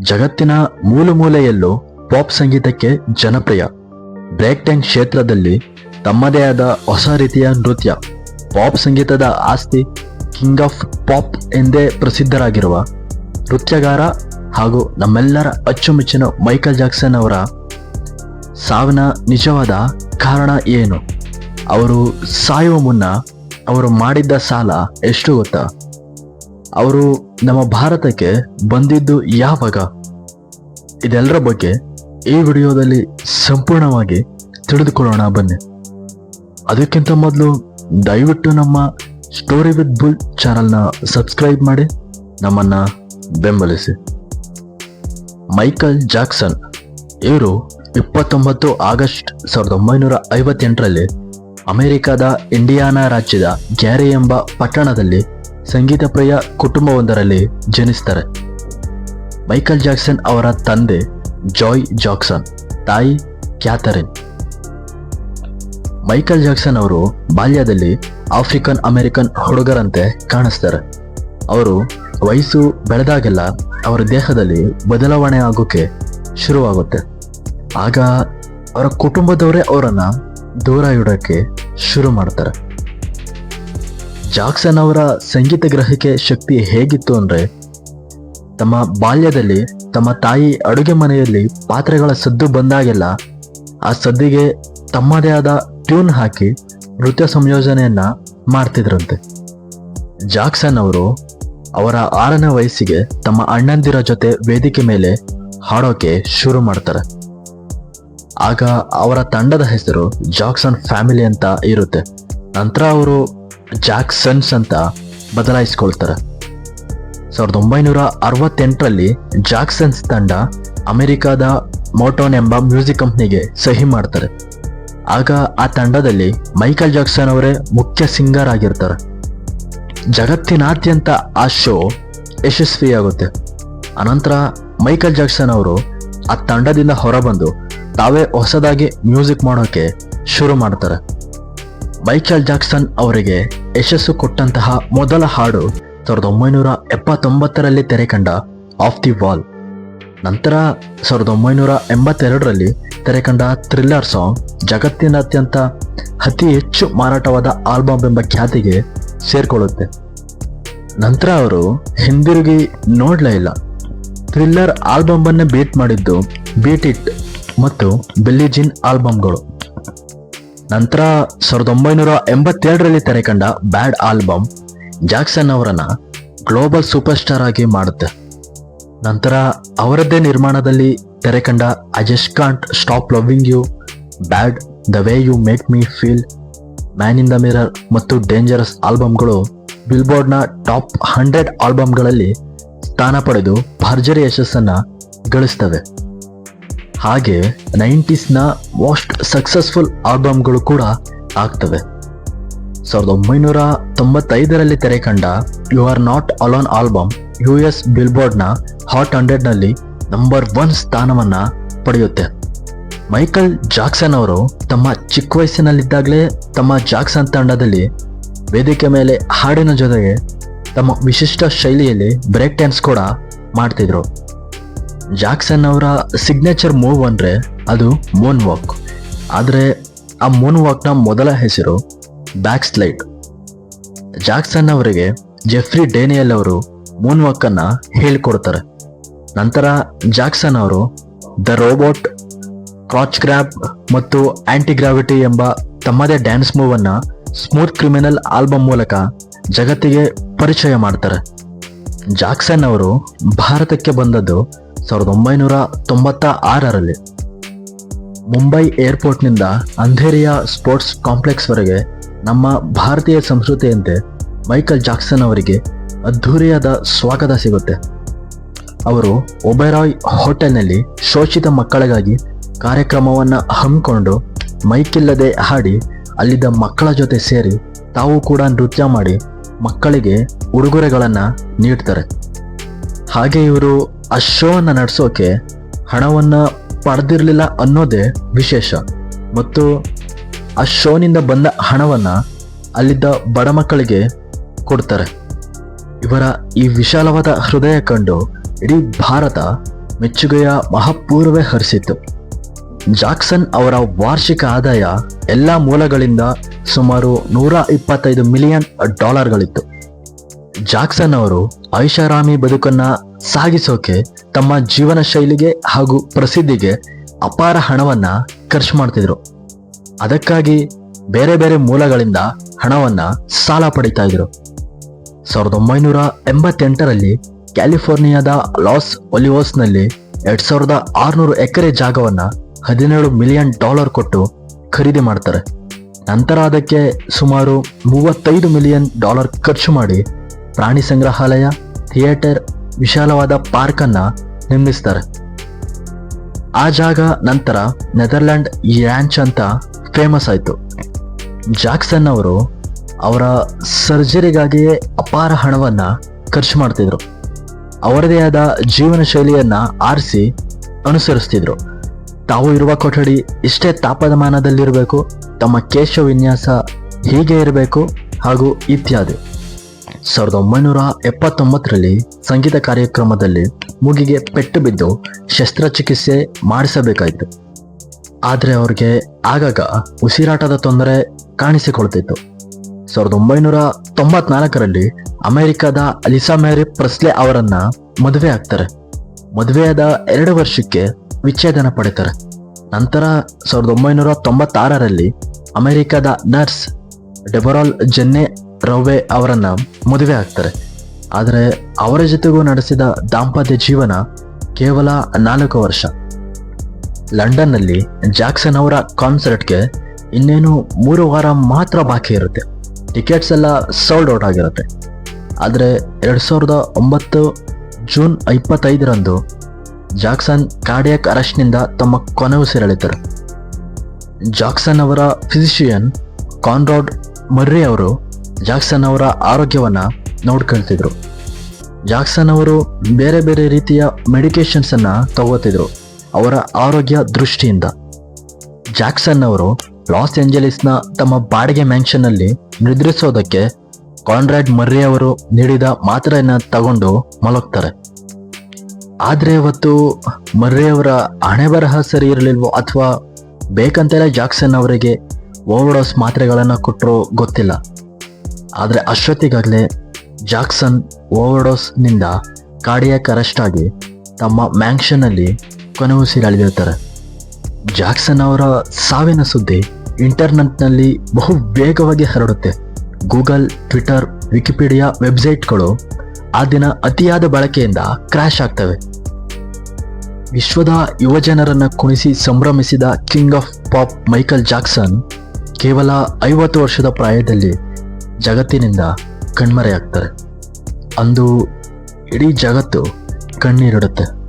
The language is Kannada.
ಜಗತ್ತಿನ ಮೂಲ ಮೂಲೆಯಲ್ಲೂ ಪಾಪ್ ಸಂಗೀತಕ್ಕೆ ಜನಪ್ರಿಯ. ಬ್ರೇಕ್ ಡ್ಯಾನ್ಸ್ ಕ್ಷೇತ್ರದಲ್ಲಿ ತಮ್ಮದೇ ಆದ ಹೊಸ ರೀತಿಯ ನೃತ್ಯ. ಪಾಪ್ ಸಂಗೀತದ ಆಸ್ತಿ ಕಿಂಗ್ ಆಫ್ ಪಾಪ್ ಎಂದೇ ಪ್ರಸಿದ್ಧರಾಗಿರುವ ನೃತ್ಯಗಾರ ಹಾಗೂ ನಮ್ಮೆಲ್ಲರ ಅಚ್ಚುಮೆಚ್ಚಿನ ಮೈಕಲ್ ಜಾಕ್ಸನ್ ಅವರ ಸಾವಿನ ನಿಜವಾದ ಕಾರಣ ಏನು? ಅವರು ಸಾಯುವ ಮುನ್ನ ಅವರು ಮಾಡಿದ್ದ ಸಾಲ ಎಷ್ಟು ಗೊತ್ತಾ? ಅವರು ನಮ್ಮ ಭಾರತಕ್ಕೆ ಬಂದಿದ್ದು ಯಾವಾಗ? ಇದೆಲ್ಲರ ಬಗ್ಗೆ ಈ ವಿಡಿಯೋದಲ್ಲಿ ಸಂಪೂರ್ಣವಾಗಿ ತಿಳಿದುಕೊಳ್ಳೋಣ, ಬನ್ನಿ. ಅದಕ್ಕಿಂತ ಮೊದಲು ದಯವಿಟ್ಟು ನಮ್ಮ ಸ್ಟೋರಿ ವಿತ್ ಬುಲ್ ಚಾನಲ್ನ ಸಬ್ಸ್ಕ್ರೈಬ್ ಮಾಡಿ, ನಮ್ಮನ್ನ ಬೆಂಬಲಿಸಿ. ಮೈಕಲ್ ಜಾಕ್ಸನ್, ಇವರು ಇಪ್ಪತ್ತೊಂಬತ್ತು ಆಗಸ್ಟ್ ಸಾವಿರದ ಒಂಬೈನೂರ ಐವತ್ತೆಂಟರಲ್ಲಿ ಅಮೆರಿಕದ ಇಂಡಿಯಾನಾ ರಾಜ್ಯದ ಗ್ಯಾರಿ ಎಂಬ ಪಟ್ಟಣದಲ್ಲಿ ಸಂಗೀತ ಪ್ರಿಯ ಕುಟುಂಬವೊಂದರಲ್ಲಿ ಜನಿಸ್ತಾರೆ. ಮೈಕಲ್ ಜಾಕ್ಸನ್ ಅವರ ತಂದೆ ಜಾಯ್ ಜಾಕ್ಸನ್, ತಾಯಿ ಕ್ಯಾಥರಿನ್. ಮೈಕಲ್ ಜಾಕ್ಸನ್ ಅವರು ಬಾಲ್ಯದಲ್ಲಿ ಆಫ್ರಿಕನ್ ಅಮೆರಿಕನ್ ಹುಡುಗರಂತೆ ಕಾಣಿಸ್ತಾರೆ. ಅವರು ವಯಸ್ಸು ಬೆಳೆದಾಗೆಲ್ಲ ಅವರ ದೇಹದಲ್ಲಿ ಬದಲಾವಣೆ ಆಗೋಕೆ ಶುರುವಾಗುತ್ತೆ. ಆಗ ಅವರ ಕುಟುಂಬದವರೇ ಅವರನ್ನು ದೂರ ಇಡೋಕ್ಕೆ ಶುರು ಮಾಡ್ತಾರೆ. ಜಾಕ್ಸನ್ ಅವರ ಸಂಗೀತ ಗ್ರಹಿಕೆ ಶಕ್ತಿ ಹೇಗಿತ್ತು ಅಂದ್ರೆ, ತಮ್ಮ ಬಾಲ್ಯದಲ್ಲಿ ತಮ್ಮ ತಾಯಿ ಅಡುಗೆ ಮನೆಯಲ್ಲಿ ಪಾತ್ರೆಗಳ ಸದ್ದು ಬಂದಾಗೆಲ್ಲ ಆ ಸದ್ದಿಗೆ ತಮ್ಮದೇ ಆದ ಟ್ಯೂನ್ ಹಾಕಿ ನೃತ್ಯ ಸಂಯೋಜನೆಯನ್ನ ಮಾಡ್ತಿದ್ರಂತೆ. ಜಾಕ್ಸನ್ ಅವರು ಅವರ ಆರನೇ ವಯಸ್ಸಿಗೆ ತಮ್ಮ ಅಣ್ಣಂದಿರ ಜೊತೆ ವೇದಿಕೆ ಮೇಲೆ ಹಾಡೋಕೆ ಶುರು ಮಾಡ್ತಾರೆ. ಆಗ ಅವರ ತಂಡದ ಹೆಸರು ಜಾಕ್ಸನ್ ಫ್ಯಾಮಿಲಿ ಅಂತ ಇರುತ್ತೆ. ನಂತರ ಅವರು ಜಾಕ್ಸನ್ಸ್ ಅಂತ ಬದಲಾಯಿಸ್ಕೊಳ್ತಾರೆ. ಸಾವಿರದ ಒಂಬೈನೂರ ಅರವತ್ತೆಂಟರಲ್ಲಿ ಜಾಕ್ಸನ್ಸ್ ತಂಡ ಅಮೆರಿಕಾದ ಮೋಟೋನ್ ಎಂಬ ಮ್ಯೂಸಿಕ್ ಕಂಪ್ನಿಗೆ ಸಹಿ ಮಾಡ್ತಾರೆ. ಆಗ ಆ ತಂಡದಲ್ಲಿ ಮೈಕಲ್ ಜಾಕ್ಸನ್ ಅವರೇ ಮುಖ್ಯ ಸಿಂಗರ್ ಆಗಿರ್ತಾರೆ. ಜಗತ್ತಿನಾದ್ಯಂತ ಆ ಶೋ ಯಶಸ್ವಿಯಾಗುತ್ತೆ. ಅನಂತರ ಮೈಕಲ್ ಜಾಕ್ಸನ್ ಅವರು ಆ ತಂಡದಿಂದ ಹೊರಬಂದು ತಾವೇ ಹೊಸದಾಗಿ ಮ್ಯೂಸಿಕ್ ಮಾಡೋಕೆ ಶುರು ಮಾಡ್ತಾರೆ. ಮೈಕಲ್ ಜಾಕ್ಸನ್ ಅವರಿಗೆ ಯಶಸ್ಸು ಕೊಟ್ಟಂತಹ ಮೊದಲ ಹಾಡು ಸಾವಿರದ ಒಂಬೈನೂರ ಎಪ್ಪತ್ತೊಂಬತ್ತರಲ್ಲಿ ತೆರೆಕಂಡ ಆಫ್ ದಿ ವಾಲ್ ನಂತರ ಸಾವಿರದ ಒಂಬೈನೂರ ಎಂಬತ್ತೆರಡರಲ್ಲಿ ತೆರೆಕಂಡ ಥ್ರಿಲ್ಲರ್ ಸಾಂಗ್ ಜಗತ್ತಿನಾದ್ಯಂತ ಅತಿ ಹೆಚ್ಚು ಮಾರಾಟವಾದ ಆಲ್ಬಮ್ ಎಂಬ ಖ್ಯಾತಿಗೆ ಸೇರಿಕೊಳ್ಳುತ್ತೆ. ನಂತರ ಅವರು ಹಿಂದಿರುಗಿ ನೋಡಲೇ ಇಲ್ಲ. ಥ್ರಿಲ್ಲರ್ ಆಲ್ಬಮ್ ಅನ್ನೇ ಬೀಟ್ ಮಾಡಿದ್ದು ಬೀಟ್ ಇಟ್ ಮತ್ತು ಬಿಲ್ಲಿಜಿನ್ ಆಲ್ಬಮ್ಗಳು ನಂತರ ಸಾವಿರದ ಒಂಬೈನೂರ ಎಂಬತ್ತೆರಡರಲ್ಲಿ ತೆರೆಕಂಡ ಬ್ಯಾಡ್ ಆಲ್ಬಮ್ ಜಾಕ್ಸನ್ ಅವರನ್ನು ಗ್ಲೋಬಲ್ ಸೂಪರ್ ಸ್ಟಾರ್ ಆಗಿ ಮಾಡುತ್ತೆ. ನಂತರ ಅವರದ್ದೇ ನಿರ್ಮಾಣದಲ್ಲಿ ತೆರೆಕಂಡ I just can't stop loving you, bad the way you make me feel, man in the mirror ಮತ್ತು ಡೇಂಜರಸ್ ಆಲ್ಬಮ್ಗಳು ಬಿಲ್ಬೋರ್ಡ್ನ ಟಾಪ್ ಹಂಡ್ರೆಡ್ ಆಲ್ಬಮ್ಗಳಲ್ಲಿ ಸ್ಥಾನ ಪಡೆದು ಭರ್ಜರಿ ಯಶಸ್ಸನ್ನು ಗಳಿಸ್ತವೆ. ಹಾಗೆ ನೈಂಟೀಸ್ನ ಮೋಸ್ಟ್ ಸಕ್ಸಸ್ಫುಲ್ ಆಲ್ಬಮ್ಗಳು ಕೂಡ ಆಗ್ತವೆ. ಸಾವಿರದ ಒಂಬೈನೂರ ತೊಂಬತ್ತೈದರಲ್ಲಿ ತೆರೆಕಂಡ you are not alone album U S ಬಿಲ್ಬೋರ್ಡ್ನ hot ಹಂಡ್ರೆಡ್ನಲ್ಲಿ ನಂಬರ್ ಒನ್ ಸ್ಥಾನವನ್ನ ಪಡೆಯುತ್ತೆ. ಮೈಕಲ್ ಜಾಕ್ಸನ್ ಅವರು ತಮ್ಮ ಚಿಕ್ಕ ವಯಸ್ಸಿನಲ್ಲಿದ್ದಾಗಲೇ ತಮ್ಮ ಜಾಕ್ಸನ್ ತಂಡದಲ್ಲಿ ವೇದಿಕೆ ಮೇಲೆ ಹಾಡಿನ ಜೊತೆಗೆ ತಮ್ಮ ವಿಶಿಷ್ಟ ಶೈಲಿಯಲ್ಲಿ ಬ್ರೇಕ್ ಡ್ಯಾನ್ಸ್ ಕೂಡ ಮಾಡ್ತಿದ್ರು. ಜಾಕ್ಸನ್ ಅವರ ಸಿಗ್ನೇಚರ್ ಮೂವ್ ಅಂದರೆ ಅದು ಮೂನ್ ವಾಕ್ ಆದರೆ ಆ ಮೂನ್ ವಾಕ್ನ ಮೊದಲ ಹೆಸರು ಬ್ಯಾಕ್ ಸ್ಲೈಡ್ ಜಾಕ್ಸನ್ ಅವರಿಗೆ ಜೆಫ್ರಿ ಡೇನಿಯಲ್ ಅವರು ಮೂನ್ ವಾಕನ್ನು ಹೇಳಿಕೊಡ್ತಾರೆ. ನಂತರ ಜಾಕ್ಸನ್ ಅವರು ದ ರೋಬೋಟ್ ಕ್ರಾಚ್ ಗ್ರ್ಯಾಬ್ ಮತ್ತು ಆಂಟಿ ಗ್ರಾವಿಟಿ ಎಂಬ ತಮ್ಮದೇ ಡ್ಯಾನ್ಸ್ ಮೂವನ್ನು ಸ್ಮೂತ್ ಕ್ರಿಮಿನಲ್ ಆಲ್ಬಮ್ ಮೂಲಕ ಜಗತ್ತಿಗೆ ಪರಿಚಯ ಮಾಡ್ತಾರೆ. ಜಾಕ್ಸನ್ ಅವರು ಭಾರತಕ್ಕೆ ಬಂದದ್ದು ಸಾವಿರದ ಒಂಬೈನೂರ ತೊಂಬತ್ತ ಆರರಲ್ಲಿ ಮುಂಬೈ ಏರ್ಪೋರ್ಟ್ನಿಂದ ಅಂಧೇರಿಯಾ ಸ್ಪೋರ್ಟ್ಸ್ ಕಾಂಪ್ಲೆಕ್ಸ್ವರೆಗೆ ನಮ್ಮ ಭಾರತೀಯ ಸಂಸ್ಕೃತಿಯಂತೆ ಮೈಕಲ್ ಜಾಕ್ಸನ್ ಅವರಿಗೆ ಅದ್ಧೂರಿಯಾದ ಸ್ವಾಗತ ಸಿಗುತ್ತೆ. ಅವರು ಒಬೆರಾಯ್ ಹೋಟೆಲ್ನಲ್ಲಿ ಶೋಷಿತ ಮಕ್ಕಳಿಗಾಗಿ ಕಾರ್ಯಕ್ರಮವನ್ನು ಹಮ್ಮಿಕೊಂಡು ಮೈಕಿಲ್ಲದೆ ಹಾಡಿ ಅಲ್ಲಿದ್ದ ಮಕ್ಕಳ ಜೊತೆ ಸೇರಿ ತಾವು ಕೂಡ ನೃತ್ಯ ಮಾಡಿ ಮಕ್ಕಳಿಗೆ ಉಡುಗೊರೆಗಳನ್ನು ನೀಡ್ತಾರೆ. ಹಾಗೆ ಇವರು ಆ ಶೋವನ್ನು ನಡೆಸೋಕೆ ಹಣವನ್ನು ಪಡೆದಿರಲಿಲ್ಲ ಅನ್ನೋದೇ ವಿಶೇಷ. ಮತ್ತು ಆ ಶೋನಿಂದ ಬಂದ ಹಣವನ್ನು ಅಲ್ಲಿದ್ದ ಬಡ ಮಕ್ಕಳಿಗೆ ಕೊಡ್ತಾರೆ. ಇವರ ಈ ವಿಶಾಲವಾದ ಹೃದಯ ಕಂಡು ಇಡೀ ಭಾರತ ಮೆಚ್ಚುಗೆಯ ಮಹಾಪೂರ್ವೇ ಹರಿಸಿತ್ತು. ಜಾಕ್ಸನ್ ಅವರ ವಾರ್ಷಿಕ ಆದಾಯ ಎಲ್ಲ ಮೂಲಗಳಿಂದ ಸುಮಾರು ನೂರ ಇಪ್ಪತ್ತೈದು ಮಿಲಿಯನ್ ಡಾಲರ್ಗಳಿತ್ತು. ಜಾಕ್ಸನ್ ಅವರು ಐಷಾರಾಮಿ ಬದುಕನ್ನ ಸಾಗಿಸೋಕೆ ತಮ್ಮ ಜೀವನ ಶೈಲಿಗೆ ಹಾಗೂ ಪ್ರಸಿದ್ಧಿಗೆ ಅಪಾರ ಹಣವನ್ನ ಖರ್ಚು ಮಾಡ್ತಿದ್ರು. ಅದಕ್ಕಾಗಿ ಬೇರೆ ಬೇರೆ ಮೂಲಗಳಿಂದ ಹಣವನ್ನ ಸಾಲ ಪಡಿತಾ ಇದ್ರು. ಸಾವಿರದ ಒಂಬೈನೂರ ಎಂಬತ್ತೆಂಟರಲ್ಲಿ ಕ್ಯಾಲಿಫೋರ್ನಿಯಾದ ಲಾಸ್ ಒಲಿವೋಸ್ನಲ್ಲಿ ಎರಡ್ ಸಾವಿರದ ಆರುನೂರು ಎಕರೆ ಜಾಗವನ್ನ ಹದಿನೇಳು ಮಿಲಿಯನ್ ಡಾಲರ್ ಕೊಟ್ಟು ಖರೀದಿ ಮಾಡ್ತಾರೆ. ನಂತರ ಅದಕ್ಕೆ ಸುಮಾರು ಮೂವತ್ತೈದು ಮಿಲಿಯನ್ ಡಾಲರ್ ಖರ್ಚು ಮಾಡಿ ಪ್ರಾಣಿ ಸಂಗ್ರಹಾಲಯ, ಥಿಯೇಟರ್, ವಿಶಾಲವಾದ ಪಾರ್ಕ್ ಅನ್ನ ನಿರ್ಮಿಸ್ತಾರೆ. ಆ ಜಾಗ ನಂತರ ನೆದರ್ಲ್ಯಾಂಡ್ ರ್ಯಾಂಚ್ ಅಂತ ಫೇಮಸ್ ಆಯಿತು. ಜಾಕ್ಸನ್ ಅವರು ಅವರ ಸರ್ಜರಿಗಾಗಿಯೇ ಅಪಾರ ಹಣವನ್ನ ಖರ್ಚು ಮಾಡ್ತಿದ್ರು. ಅವರದೇ ಆದ ಜೀವನ ಶೈಲಿಯನ್ನ ಆರಿಸಿ ಅನುಸರಿಸ್ತಿದ್ರು. ತಾವು ಇರುವ ಕೊಠಡಿ ಇಷ್ಟೇ ತಾಪಮಾನದಲ್ಲಿರಬೇಕು, ತಮ್ಮ ಕೇಶ ವಿನ್ಯಾಸ ಹೀಗೆ ಇರಬೇಕು ಹಾಗೂ ಇತ್ಯಾದಿ. ಸಾವಿರದ ಒಂಬೈನೂರ ಎಪ್ಪತ್ತೊಂಬತ್ತರಲ್ಲಿ ಸಂಗೀತ ಕಾರ್ಯಕ್ರಮದಲ್ಲಿ ಮೂಗಿಗೆ ಪೆಟ್ಟು ಬಿದ್ದು ಶಸ್ತ್ರಚಿಕಿತ್ಸೆ ಮಾಡಿಸಬೇಕಾಯಿತು. ಆದರೆ ಅವ್ರಿಗೆ ಆಗಾಗ ಉಸಿರಾಟದ ತೊಂದರೆ ಕಾಣಿಸಿಕೊಳ್ತಿತ್ತು. ಸಾವಿರದ ಒಂಬೈನೂರ ತೊಂಬತ್ನಾಲ್ಕರಲ್ಲಿ ಅಮೆರಿಕದ ಅಲಿಸಾ ಮ್ಯಾರಿ ಪ್ರೆಸ್ಲೆ ಅವರನ್ನ ಮದುವೆ ಆಗ್ತಾರೆ. ಮದುವೆಯಾದ ಎರಡು ವರ್ಷಕ್ಕೆ ವಿಚ್ಛೇದನ ಪಡಿತಾರೆ. ನಂತರ ಸಾವಿರದ ಒಂಬೈನೂರ ತೊಂಬತ್ತಾರರಲ್ಲಿ ಅಮೆರಿಕದ ನರ್ಸ್ ಡೆಬರಾಲ್ ಜೆನ್ನೆ ರವೆ ಅವರನ್ನ ಮದುವೆ ಆಗ್ತಾರೆ. ಆದರೆ ಅವರ ಜೊತೆಗೂ ನಡೆಸಿದ ದಾಂಪತ್ಯ ಜೀವನ ಕೇವಲ ನಾಲ್ಕು ವರ್ಷ. ಲಂಡನ್ನಲ್ಲಿ ಜಾಕ್ಸನ್ ಅವರ ಕಾನ್ಸರ್ಟ್ಗೆ ಇನ್ನೇನು ಮೂರು ವಾರ ಮಾತ್ರ ಬಾಕಿ ಇರುತ್ತೆ. ಟಿಕೆಟ್ಸ್ ಎಲ್ಲ ಸೋಲ್ಡ್ ಔಟ್ ಆಗಿರುತ್ತೆ. ಆದರೆ ಎರಡು ಸಾವಿರದ ಒಂಬತ್ತು ಜೂನ್ ಇಪ್ಪತ್ತೈದರಂದು ಜಾಕ್ಸನ್ ಕಾರ್ಡಿಯಕ್ ಅರೆಸ್ಟ್ನಿಂದ ತಮ್ಮ ಕೊನೆ ಉಸಿರೆಳಿತಾರೆ ಜಾಕ್ಸನ್ ಅವರ ಫಿಸಿಷಿಯನ್ ಕಾನ್ರಾಡ್ ಮರ್ರಿ ಅವರು ಜಾಕ್ಸನ್ ಅವರ ಆರೋಗ್ಯವನ್ನ ನೋಡ್ಕೊಳ್ತಿದ್ರು. ಜಾಕ್ಸನ್ ಅವರು ಬೇರೆ ಬೇರೆ ರೀತಿಯ ಮೆಡಿಕೇಶನ್ಸ್ ಅನ್ನ ತಗೋತಿದ್ರು ಅವರ ಆರೋಗ್ಯ ದೃಷ್ಟಿಯಿಂದ. ಜಾಕ್ಸನ್ ಅವರು ಲಾಸ್ ಏಂಜಲೀಸ್ನ ತಮ್ಮ ಬಾಡಿಗೆ ಮ್ಯಾನ್ಷನ್ ಅಲ್ಲಿ ನಿದ್ರಿಸೋದಕ್ಕೆ ಕಾನ್ರಾಡ್ ಮರ್ರಿ ಅವರು ನೀಡಿದ ಮಾತ್ರೆಯನ್ನು ತಗೊಂಡು ಮಲಗ್ತಾರೆ. ಆದ್ರೆ ಅವತ್ತು ಮರ್ರಿ ಅವರ ಹಣೆ ಬರಹ ಸರಿ ಇರಲಿಲ್ವೋ ಅಥವಾ ಬೇಕಂತಲೇ ಜಾಕ್ಸನ್ ಅವರಿಗೆ ಓವರ್ಡೋಸ್ ಮಾತ್ರೆಗಳನ್ನು ಕೊಟ್ಟರು ಗೊತ್ತಿಲ್ಲ. ಆದ್ರೆ ಅಷ್ಟೊತ್ತಿಗಾಗಲೇ ಜಾಕ್ಸನ್ ಓವರ್ಡೋಸ್ನಿಂದ ಕಾರ್ಡಿಯಾಕ್ ಅರೆಸ್ಟ್ ಆಗಿ ತಮ್ಮ ಮ್ಯಾಂಕ್ಷನ್ನಲ್ಲಿ ಅಲ್ಲಿ ಕೊನೆ ಉಸಿರೆಳೆದಿರ್ತಾರೆ ಜಾಕ್ಸನ್ ಅವರ ಸಾವಿನ ಸುದ್ದಿ ಇಂಟರ್ನೆಟ್ನಲ್ಲಿ ಬಹು ವೇಗವಾಗಿ ಹರಡುತ್ತೆ. ಗೂಗಲ್, ಟ್ವಿಟರ್, ವಿಕಿಪೀಡಿಯಾ ವೆಬ್ಸೈಟ್ಗಳು ಆ ದಿನ ಅತಿಯಾದ ಬಳಕೆಯಿಂದ ಕ್ರ್ಯಾಶ್ ಆಗ್ತವೆ. ವಿಶ್ವದ ಯುವಜನರನ್ನು ಕುಣಿಸಿ ಸಂಭ್ರಮಿಸಿದ king of pop Michael Jackson ಕೇವಲ ಐವತ್ತು ವರ್ಷದ ಪ್ರಾಯದಲ್ಲಿ ಜಗತ್ತಿನಿಂದ ಕಣ್ಮರೆಯಾಗ್ತಾರೆ. ಅಂದು ಇಡೀ ಜಗತ್ತು ಕಣ್ಣೀರಿಡುತ್ತೆ.